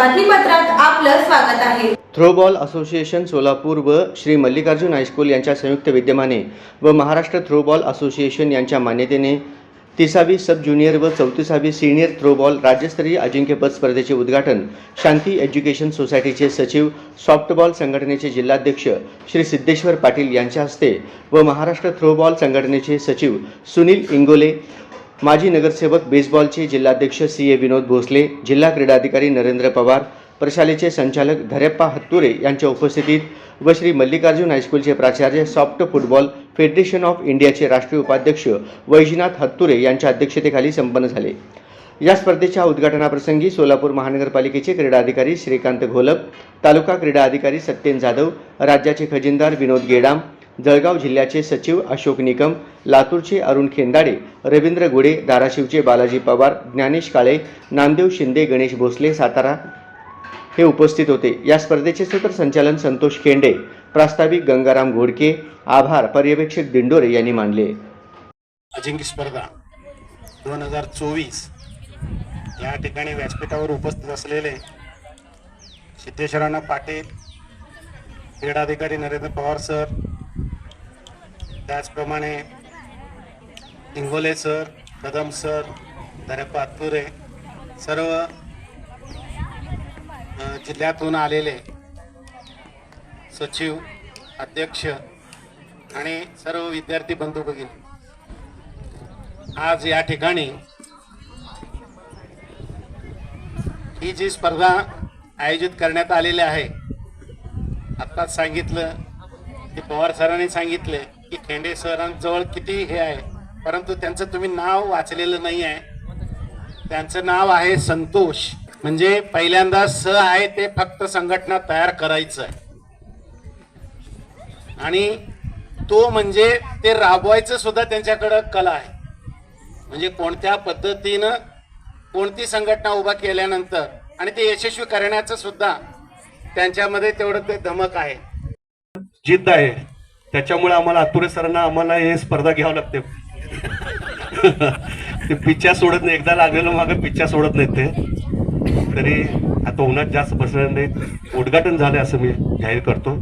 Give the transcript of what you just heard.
आपलं स्वागत आहे. थ्रोबॉल असोसिएशन सोलापूर व श्री मल्लिकार्जुन हायस्कूल यांच्या संयुक्त विद्यमाने व महाराष्ट्र थ्रोबॉल असोसिएशन यांच्या मान्यतेने तिसावी सब ज्युनियर व चौतीसावी सिनियर थ्रोबॉल राज्यस्तरीय अजिंक्यपद स्पर्धेचे उद्घाटन शांती एज्युकेशन सोसायटीचे सचिव सॉफ्टबॉल संघटनेचे जिल्हाध्यक्ष श्री सिद्धेश्वर पाटील यांच्या हस्ते व महाराष्ट्र थ्रोबॉल संघटनेचे सचिव सुनील इंगोले माजी नगरसेवक बेसबॉलचे जिल्हाध्यक्ष सी ए विनोद भोसले जिल्हा क्रीडाधिकारी नरेंद्र पवार प्रशालेचे संचालक धरेप्पा हत्तुरे यांच्या उपस्थितीत व श्री मल्लिकार्जुन हायस्कूलचे प्राचार्य सॉफ्ट फुटबॉल फेडरेशन ऑफ इंडियाचे राष्ट्रीय उपाध्यक्ष वैजनाथ हत्तुरे यांच्या अध्यक्षतेखाली संपन्न झाले. या स्पर्धेच्या उद्घाटनाप्रसंगी सोलापूर महानगरपालिकेचे क्रीडाधिकारी श्रीकांत घोलप तालुका क्रीडा अधिकारी सत्येन जाधव राज्याचे खजिनदार विनोद गेडाम जळगाव जिल्ह्याचे सचिव अशोक निकम लातूरचे अरुण खेंदाडे रवींद्र गुडे धाराशिवचे बालाजी पवार ज्ञानेश काळे नामदेव शिंदे गणेश भोसले सातारा हे उपस्थित होते. या स्पर्धेचे सूत्रसंचालन संतोष खेंडे प्रास्ताविक गंगाराम घोडके आभार पर्यवेक्षक दिंडोरे यांनी मानले. अजिंक्य स्पर्धा दोन हजार चोवीस या ठिकाणी व्यासपीठावर उपस्थित असलेले सिद्धेश्वरांना पाटील क्रीडाधिकारी नरेंद्र पवार सर त्याचप्रमाणे इंगोले सर कदम सर धरप्पा अतुरे सर्व जिल्ह्यातून आलेले सचिव अध्यक्ष आणि सर्व विद्यार्थी बंधू भगिनी आज या ठिकाणी ही जी स्पर्धा आयोजित करण्यात आलेली आहे आत्ताच सांगितलं की पवार सरांनी सांगितले की खेंडे सरांजवळ किती हे आहे परंतु त्यांचं तुम्ही नाव वाचलेलं नाही आहे. त्यांचं नाव आहे संतोष. म्हणजे पहिल्यांदा स आहे ते फक्त संघटना तयार करायचं आहे आणि तो म्हणजे ते राबवायचं सुद्धा त्यांच्याकडं कला आहे. म्हणजे कोणत्या पद्धतीनं कोणती संघटना उभा केल्यानंतर आणि ते यशस्वी करण्याचं सुद्धा त्यांच्यामध्ये तेवढं ते धमक आहे. जिद्द आहे. त्याच्यामुळे आम्हाला आतुरे सरांना आम्हाला हे स्पर्धा घ्यावं लागते. ते पिच्चा सोडत नाही. एकदा लागलेलं मागे पिच्चा सोडत नाहीत ते. तरी आता उन्हात जास्त बसणार नाही उद्घाटन झालं असं मी जाहीर करतो.